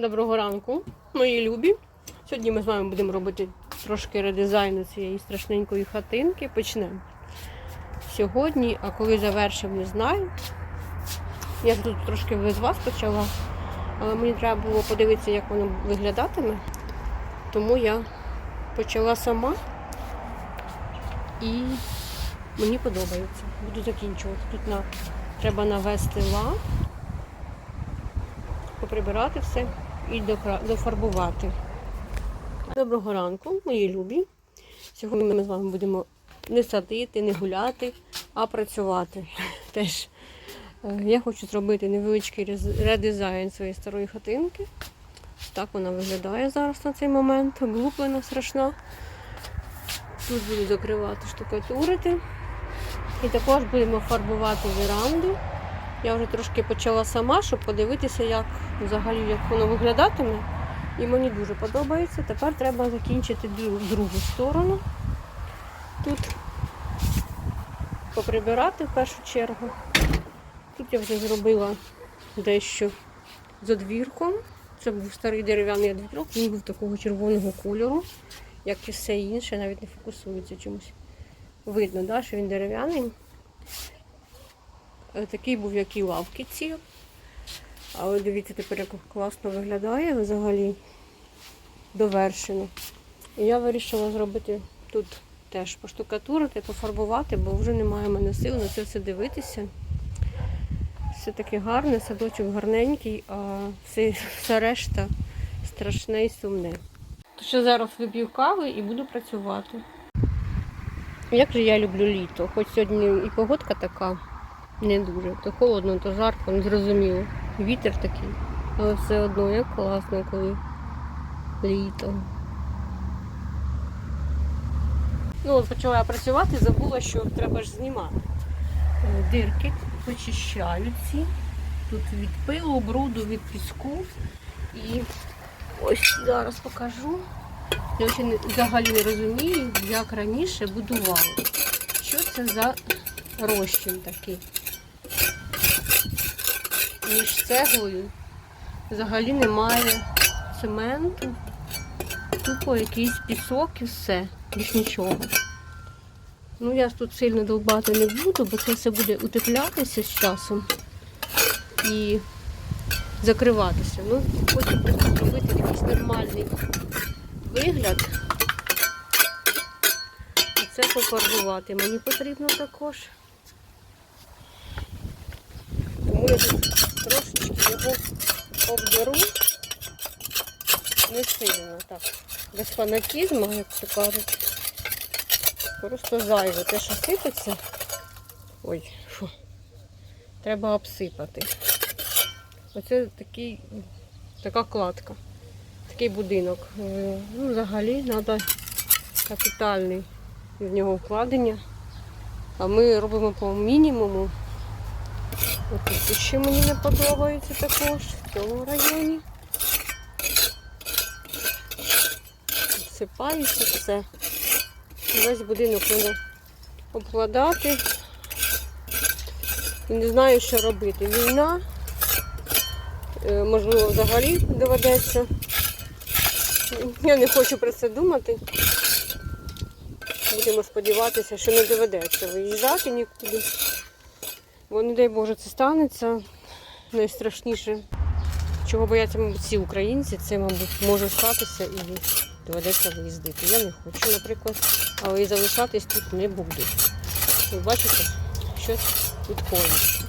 Доброго ранку, мої любі. Сьогодні ми з вами будемо робити трошки редизайну цієї страшненької хатинки. Почнемо. Сьогодні, а коли завершимо, не знаю. Я тут трошки без вас почала, але мені треба було подивитися, як воно виглядатиме. Тому я почала сама і мені подобається. Буду закінчувати. Тут на... треба навести лад поприбирати все і дофарбувати. Доброго ранку, мої любі. Сьогодні ми з вами будемо не садити, не гуляти, а працювати. Теж е, я хочу зробити невеличкий редизайн своєї старої хатинки. Так вона виглядає зараз на цей момент. Глуплена, страшна. Тут буду закривати, штукатурити. І також будемо фарбувати веранду. Я вже трошки почала сама, щоб подивитися, як взагалі як воно виглядатиме. І мені дуже подобається. Тепер треба закінчити другу сторону. Тут поприбирати в першу чергу. Тут я вже зробила дещо з одвірком. Це був старий дерев'яний одвірок, він був такого червоного кольору, як і все інше, навіть не фокусується чомусь. Видно, да, що він дерев'яний. Е, Такий був, як і лавки ці. Але дивіться тепер, як класно виглядає взагалі довершено. І я вирішила зробити тут теж поштукатурити, пофарбувати, бо вже немає в мене сил на це все дивитися. Все таке гарне, садочок гарненький, а все, все решта страшне і сумне. То що зараз вип'ю кави і буду працювати. Як же я люблю літо, хоч сьогодні і погодка така не дуже. То холодно, то жарко, не зрозуміло. Вітер такий. Але все одно як класно, коли літо. Ну, от почала я працювати, забула, що треба ж знімати. Е, Дирки почищаються. Тут від пилу, бруду, від піску. І ось зараз покажу. Я ще взагалі не розумію, як раніше будували. Що це за розчин такий? Між цеглою взагалі немає цементу. Тупо якийсь пісок і все, більш нічого. Ну, я тут сильно довбати не буду, бо це все буде утеплятися з часом і закриватися. Ну, хочу зробити якийсь нормальний вигляд. І це пофарбувати мені потрібно також. Тому я тут трошечки його обдеру. Не сильно так. Без фанатізму, як то кажуть. Просто зайве. Те, що сипеться. Ой, фу. Треба обсипати. Оце такий, така кладка. Такий будинок. Е, Ну, взагалі треба капітальний в нього вкладення. А ми робимо по мінімуму. Тут ще мені не подобається також в цьому районі. Всипається все. Весь будинок треба обкладати. Не знаю, що робити. Війна, е, можливо, взагалі доведеться. Я не хочу про це думати. Будемо сподіватися, що не доведеться виїжджати нікуди. Бо, не дай Боже, це станеться. Найстрашніше, чого бояться, мабуть, всі українці, це, мабуть, може статися і доведеться виїздити. Я не хочу, наприклад, але і залишатись тут не буду. Ви бачите, щось відходить.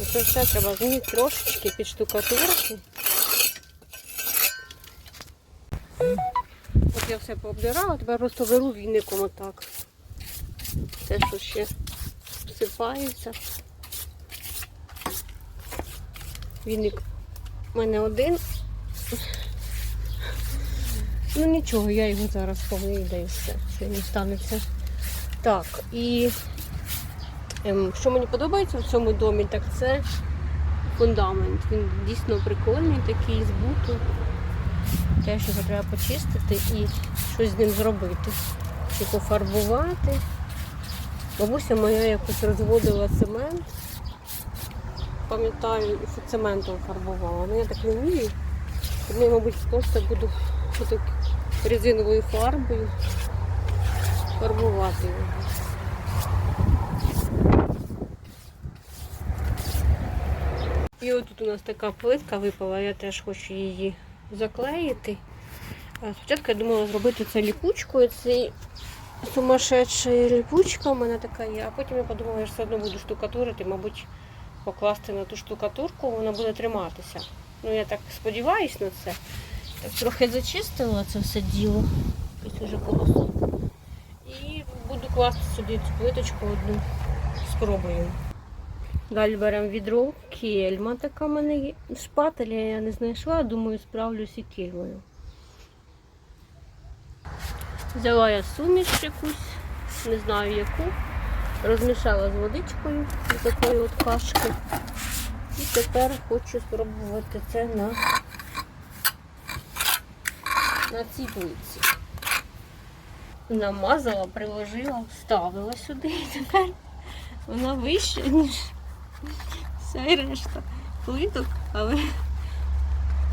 І це все треба змінити трошечки підштукатурити. От я все пообдирала, тепер просто беру віником отак. Те, що ще всипається. Віник у мене один. Ну нічого, я його зараз помию, і все. Це не станеться. Так, і ем, що мені подобається в цьому домі, так це фундамент. Він дійсно прикольний, такий з буту. Теж його треба почистити і щось з ним зробити. Чи пофарбувати. Бабуся моя якось розводила цемент. Пам'ятаю, і цементом фарбувала. Ну я так не вмію. Тому я, мабуть, просто буду отак резиновою фарбою фарбувати його. І от тут у нас така плитка випала, я теж хочу її заклеїти. Спочатку я думала зробити це ліпучкою, цей сумасшедша ліпучка у мене така є, а потім я подумала, я ж все одно буду штукатурити, мабуть, покласти на ту штукатурку, вона буде триматися. Ну, я так сподіваюся на це. Так трохи зачистила це все діло після вже колосу. І буду класти сюди цю плиточку одну. Спробую. Далі беремо відро, кельма така в мене є. Шпателя я не знайшла, думаю, справлюсь і кельмою. Взяла я суміш якусь, не знаю яку. Розмішала з водичкою до такої от кашки. І тепер хочу спробувати це на, на цій плитці. Намазала, приложила, вставила сюди і тепер вона вища, ніж вся і решта плиток, але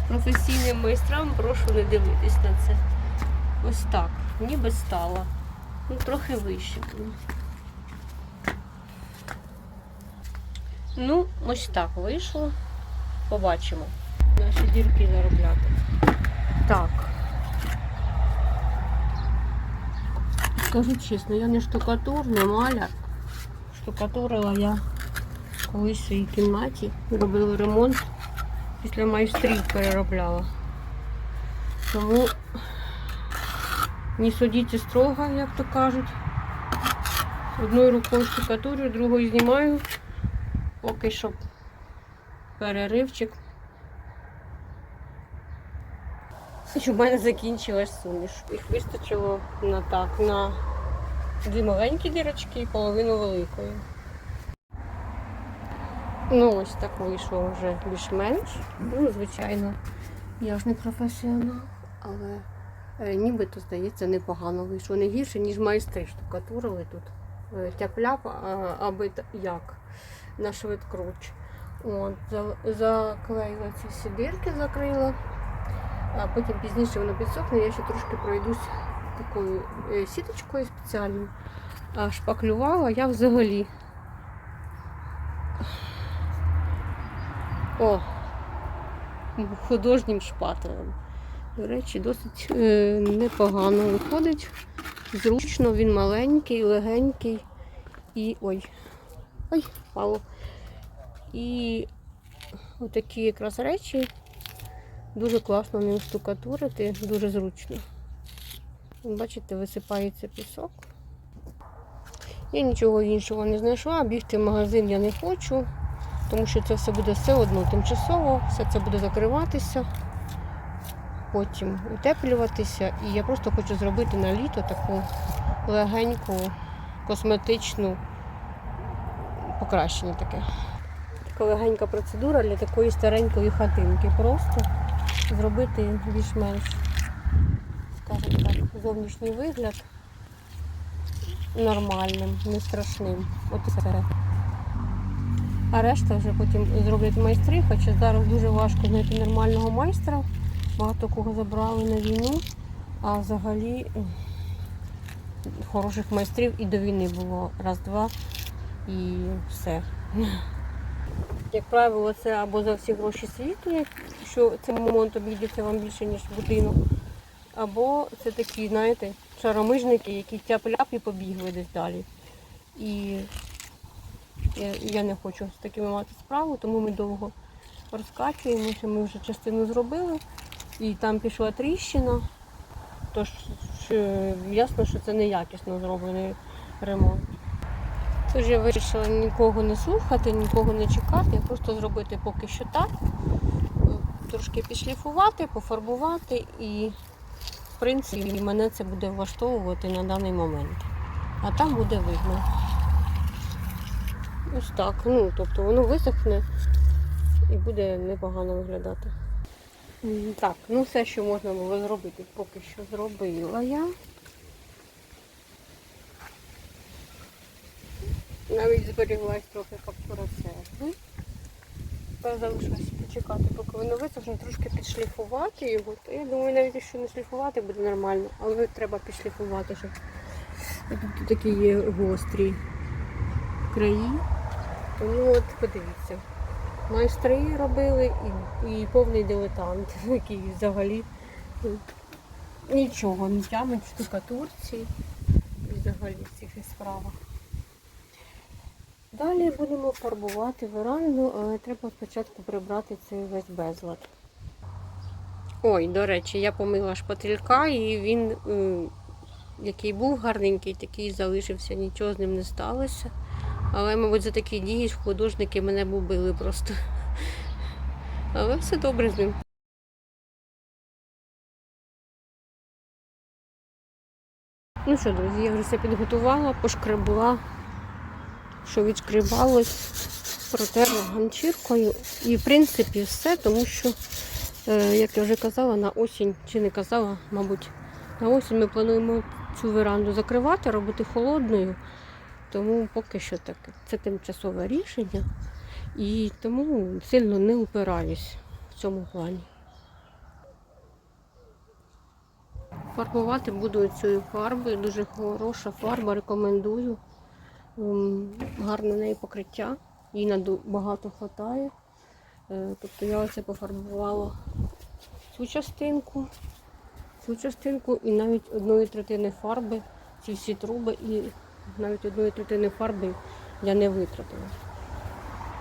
професійним майстрам прошу не дивитись на це. Ось так, ніби стала. Ну, трохи вище. було. Ну, ось так вийшло. Побачимо. Наші дірки заробляти. Так. Скажу чесно, я не штукатур, не маляр. Штукатурила я колись в своїй кімнаті, робила ремонт, після майстрів переробляла. Тому не судіть строго, як то кажуть. Одною рукою штукатурю, другою знімаю. Поки що переривчик. Щоб в мене закінчилась суміш. Їх вистачило на так, на дві маленькі дірочки і половину великої. Ну, ось так вийшло вже більш-менш. Ну, звичайно, я ж не професіонал, але нібито, здається, непогано вийшло. Не гірше, ніж майстри штукатурили тут. Е, Тяп-ляп, аби як на швидкруч. От, заклеїла ці всі дирки, закрила. А потім пізніше воно підсохне, я ще трошки пройдусь такою е, сіточкою спеціальною. А шпаклювала я взагалі. О, художнім шпателем. До речі, досить е, непогано виходить. Зручно, він маленький, легенький і. ой. Ой, впало. І отакі якраз речі дуже класно ним штукатурити, дуже зручно. Бачите, висипається пісок. Я нічого іншого не знайшла, бігти в магазин я не хочу, тому що це все буде все одно тимчасово, все це буде закриватися, потім утеплюватися. І я просто хочу зробити на літо таку легеньку, косметичну покращення таке. Така легенька процедура для такої старенької хатинки. Просто зробити більш-менш, скажімо так, зовнішній вигляд нормальним, не страшним. От і все. А решта вже потім зроблять майстри, хоча зараз дуже важко знайти нормального майстра. Багато кого забрали на війну, а взагалі хороших майстрів і до війни було раз-два і все. Як правило, це або за всі гроші світу, якщо цей момент обійдеться вам більше, ніж будинок, або це такі, знаєте, шаромижники, які тяп-ляп і побігли десь далі. І я не хочу з такими мати справу, тому ми довго розкачуємося. Ми вже частину зробили, і там пішла тріщина. Тож ясно, що це неякісно зроблений ремонт. Тож я вирішила нікого не слухати, нікого не чекати, просто зробити поки що так. Трошки підшліфувати, пофарбувати і, в принципі, мене це буде влаштовувати на даний момент. А там буде видно. Ось так. Ну, тобто воно висохне і буде непогано виглядати. Так, ну все, що можна було зробити, поки що зробила я. Навіть зберіглась трохи капсура цегли. Тепер залишилось почекати, поки воно висохне, трошки підшліфувати його. То я думаю, навіть якщо не шліфувати, буде нормально, але треба підшліфувати, щоб тут такі є гострі краї. Тому от подивіться. Майстри робили і, і повний дилетант, який взагалі нічого не тямить в штукатурці і взагалі в цих справах. Далі будемо фарбувати веранду, але треба спочатку прибрати цей весь безлад. Ой, до речі, я помила шпателька і він, який був гарненький, такий залишився, нічого з ним не сталося. Але, мабуть, за такі дії художники мене б убили просто. Але все добре з ним. Ну що, друзі, я вже все підготувала, пошкребла, що відшкрібалось, протерла ганчіркою. І, в принципі, все, тому що, е, як я вже казала, на осінь, чи не казала, мабуть, на осінь ми плануємо цю веранду закривати, робити холодною. Тому поки що таке. Це тимчасове рішення. І тому сильно не упираюсь в цьому плані. Фарбувати буду цією фарбою. Дуже хороша фарба, рекомендую. Гарне в неї покриття. Їй багато вистачає. Тобто я оце пофарбувала цю частинку, цю частинку і навіть одної третини фарби, ці всі труби, і навіть одної третини фарби я не витратила.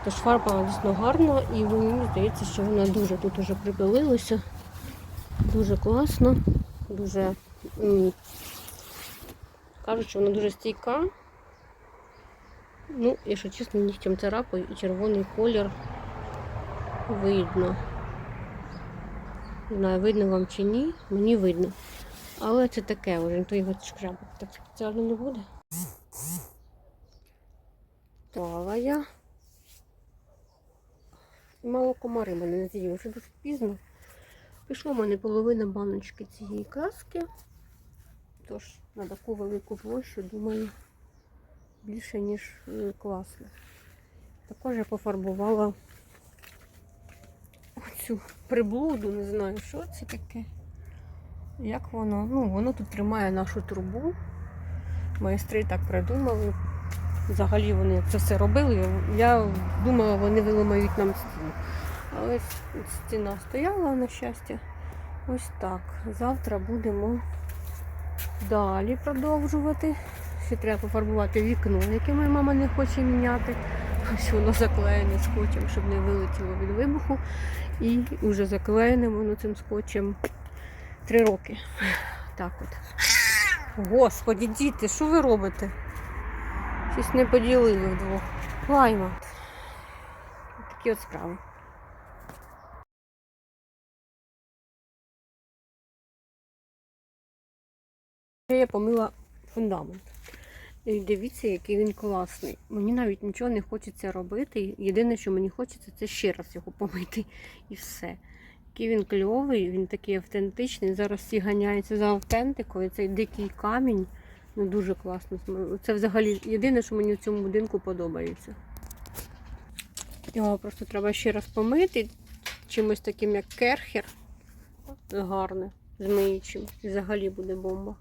Тож фарба дійсно гарна і мені здається, що вона дуже тут уже припилилася. Дуже класно, дуже кажуть, що вона дуже стійка. Ну, якщо чесно, нігтям царапаю і червоний колір видно. Не знаю, видно вам чи ні, мені видно. Але це таке вже, ніхто його шкрябати так спеціально не буде. Я. Мало комари мене не з'їли, вже дуже пізно. Пішло в мене половина баночки цієї краски. Тож на таку велику площу, думаю, більше, ніж е, класно. Також я пофарбувала оцю приблуду, не знаю, що це таке. Як воно? Ну, воно тут тримає нашу трубу. Майстри так придумали. Взагалі вони це все робили. Я думала, вони виламають нам стіну. Але стіна стояла, на щастя. Ось так. Завтра будемо далі продовжувати. Ще треба пофарбувати вікно, яке моя мама не хоче міняти. Ось воно заклеєне скотчем, щоб не вилетіло від вибуху. І вже заклеєне воно цим скотчем три роки. Так от. Господі, діти, що ви робите? Щось не поділили вдвох. Лайма. Такі от справи. Я помила фундамент. І дивіться, який він класний. Мені навіть нічого не хочеться робити. Єдине, що мені хочеться, це ще раз його помити і все. Який він кльовий, він такий автентичний. Зараз всі ганяються за автентикою. Цей дикий камінь. Ну, дуже класно. Це взагалі єдине, що мені в цьому будинку подобається. Його просто треба ще раз помити чимось таким, як керхер. Гарне, з миючим. І взагалі буде бомба.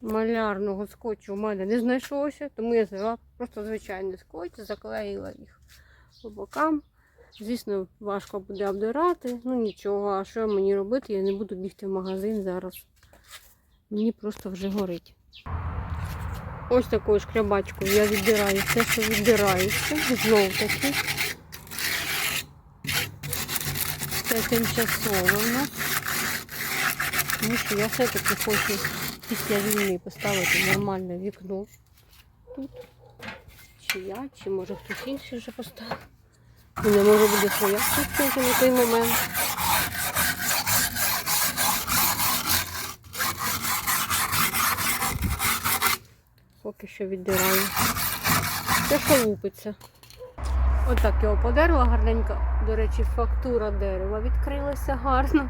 Малярного скотчу у мене не знайшлося, тому я взяла просто звичайний скотч, заклеїла їх по бокам. Звісно, важко буде обдирати, ну нічого, а що мені робити? Я не буду бігти в магазин зараз. Мені просто вже горить. Ось такою шкрябачкою я віддираю все, що віддирається. Знову таки. Це тимчасове в нас. Тому що я все-таки хочу після війни поставити нормальне вікно тут. Чи я, чи може хтось інший вже поставив. У мене може буде своя на той момент. Поки що віддираю. Це що лупиться. Отак його подерла гарненько. До речі, фактура дерева відкрилася гарно.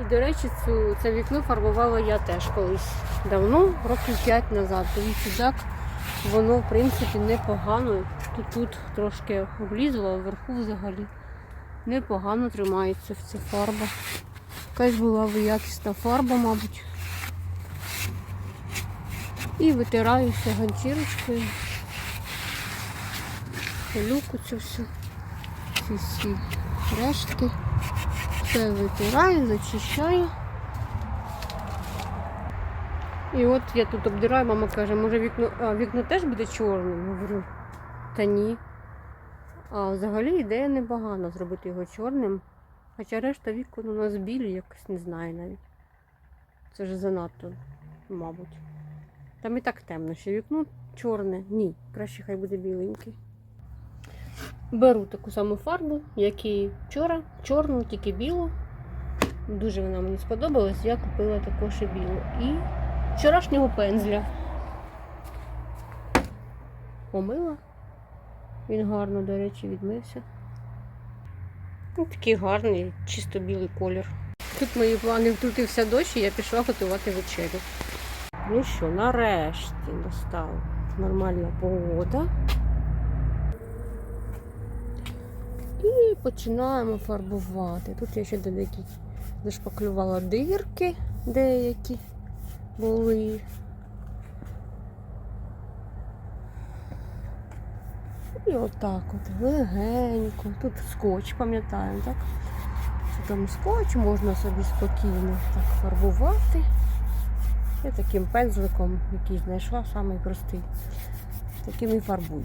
І, до речі, цю, це вікно фарбувала я теж колись давно, років 5 назад. Дивіться, як воно, в принципі, непогано. Тут, тут трошки облізло, а вверху взагалі непогано тримається ця фарба. Якась була би якісна фарба, мабуть. І витираюся ганчірочкою. Люку цю всю. Ці всі рештки. Все витираю, зачищаю. І от я тут обдираю, мама каже, може вікно, а, вікно теж буде чорним. Говорю, та ні. А взагалі ідея непогана зробити його чорним. Хоча решта вікон у нас білі, якось не знаю навіть. Це ж занадто, мабуть. Там і так темно, що вікно чорне. Ні, краще хай буде біленький. Беру таку саму фарбу, як і вчора, чорну, тільки білу. Дуже вона мені сподобалась, я купила також і білу. І вчорашнього пензля. Помила. Він гарно, до речі, відмився. Ну, такий гарний, чисто білий колір. Тут мої плани втрутився дощ, і я пішла готувати вечерю. Ну що, нарешті настала нормальна погода. І починаємо фарбувати. Тут я ще деякі зашпаклювала дирки деякі були. І отак от легенько. Тут скотч, пам'ятаємо, так? Там скотч, можна собі спокійно так фарбувати. Я таким пензликом, який знайшла, самий простий. Таким і фарбую.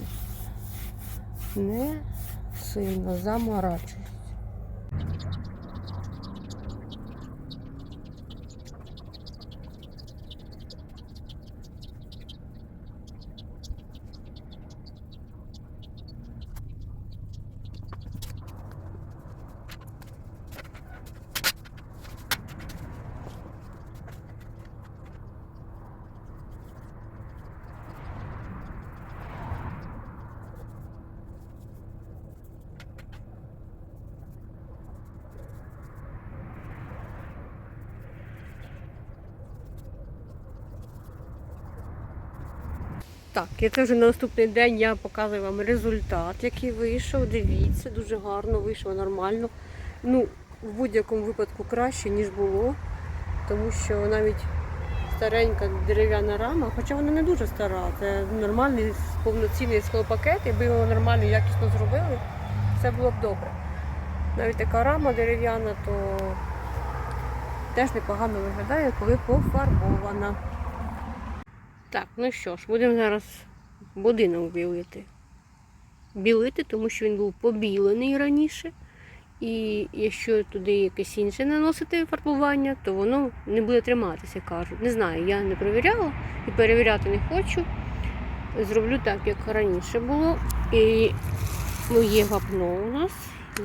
Не сильно заморачуюсь. Так, і це на наступний день я показую вам результат, який вийшов. Дивіться, дуже гарно вийшло, нормально. Ну, в будь-якому випадку краще, ніж було. Тому що навіть старенька дерев'яна рама, хоча вона не дуже стара, це нормальний повноцінний склопакет, якби його нормально якісно зробили, все було б добре. Навіть така рама дерев'яна, то теж непогано виглядає, коли пофарбована. Так, ну що ж, будемо зараз будинок білити. Білити, тому що він був побілений раніше. І якщо туди якесь інше наносити фарбування, то воно не буде триматися, кажуть. Не знаю, я не перевіряла і перевіряти не хочу. Зроблю так, як раніше було. І ну, є вапно у нас,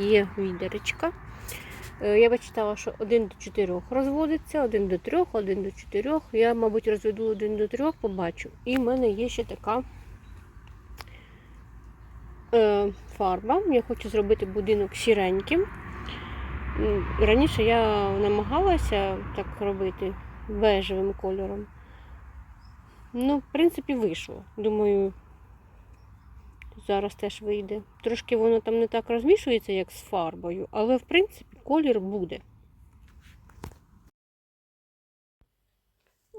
є відеречка. Е, Я вичитала, що 1 до 4 розводиться, 1 до 3, 1 до 4. Я, мабуть, розведу 1 до 3, побачу. І в мене є ще така е, фарба. Я хочу зробити будинок сіреньким. Раніше я намагалася так робити бежевим кольором. Ну, в принципі, вийшло. Думаю, зараз теж вийде. Трошки воно там не так розмішується, як з фарбою, але в принципі колір буде.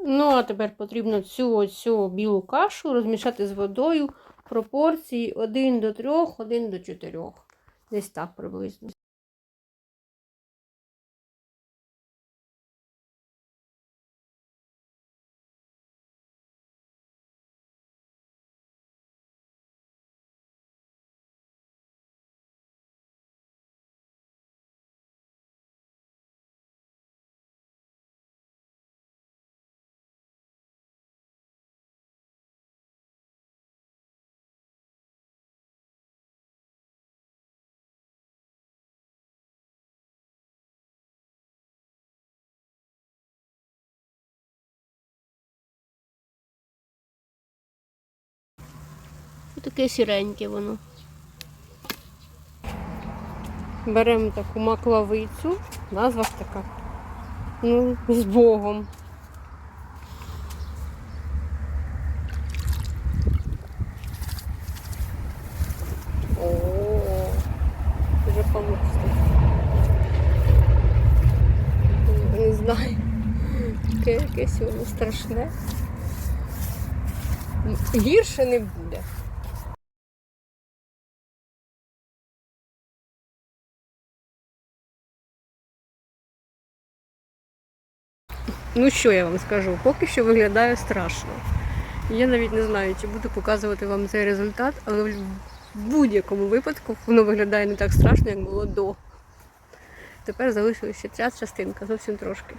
Ну, а тепер потрібно цю оцю білу кашу розмішати з водою в пропорції 1 до 3, 1 до 4. Десь так приблизно. таке сіреньке воно. Беремо таку маклавицю, назва ж така. Ну, з Богом. О, вже получится. Не знаю. Таке якесь воно страшне. Гірше не буде. Ну що я вам скажу? Поки що виглядає страшно. Я навіть не знаю, чи буду показувати вам цей результат, але в будь-якому випадку воно виглядає не так страшно, як було до. Тепер залишилася ця частинка, зовсім трошки.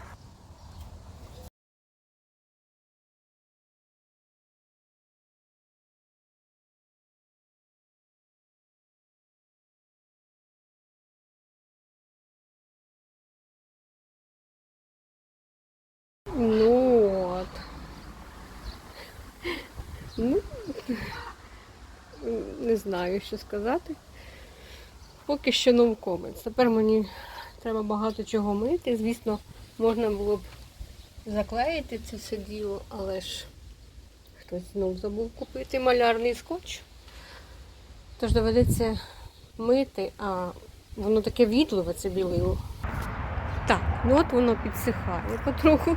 Ну, не знаю, що сказати. Поки що comments. Тепер мені треба багато чого мити. Звісно, можна було б заклеїти це все діло, але ж хтось знов забув купити малярний скотч. Тож доведеться мити, а воно таке відливе, це білило. Так, ну от воно підсихає потроху.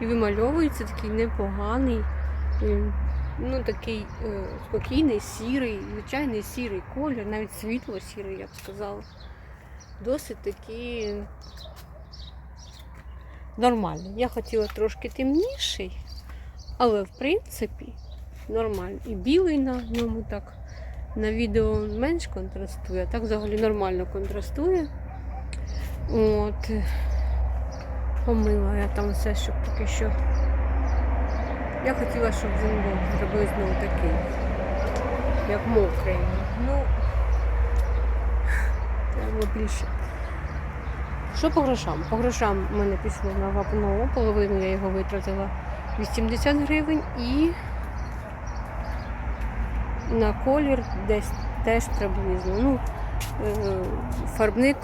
І вимальовується такий непоганий, е, ну такий е, спокійний, сірий, звичайний сірий колір, навіть світло сірий, я б сказала. Досить такий нормальний. Я хотіла трошки темніший, але в принципі нормально. І білий на ньому так. На відео менш контрастує, а так взагалі нормально контрастує. От. Помила я там все, щоб поки що. Я хотіла, щоб він був приблизно такий, як мокрий. Ну, треба більше. Що по грошам? По грошам в мене пішло на вапно, половину я його витратила 80 гривень і на колір десь теж приблизно. Ну, е, фарбник,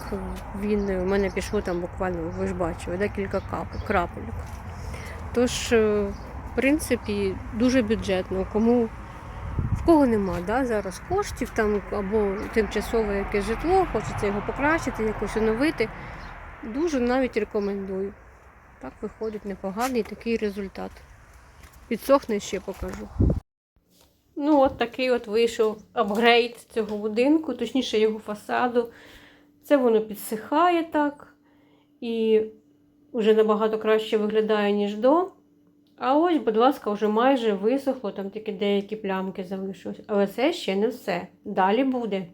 він у мене пішло там буквально, ви ж бачили, декілька крапельок. Тож, е, в принципі, дуже бюджетно. Кому в кого нема да, зараз коштів там або тимчасове якесь житло, хочеться його покращити, якось оновити. Дуже навіть рекомендую. Так виходить непоганий такий результат. Підсохне ще покажу. Ну, от такий от вийшов апгрейд цього будинку, точніше його фасаду. Це воно підсихає так. І вже набагато краще виглядає, ніж до. А ось, будь ласка, вже майже висохло, там тільки деякі плямки залишились. Але це ще не все. Далі буде.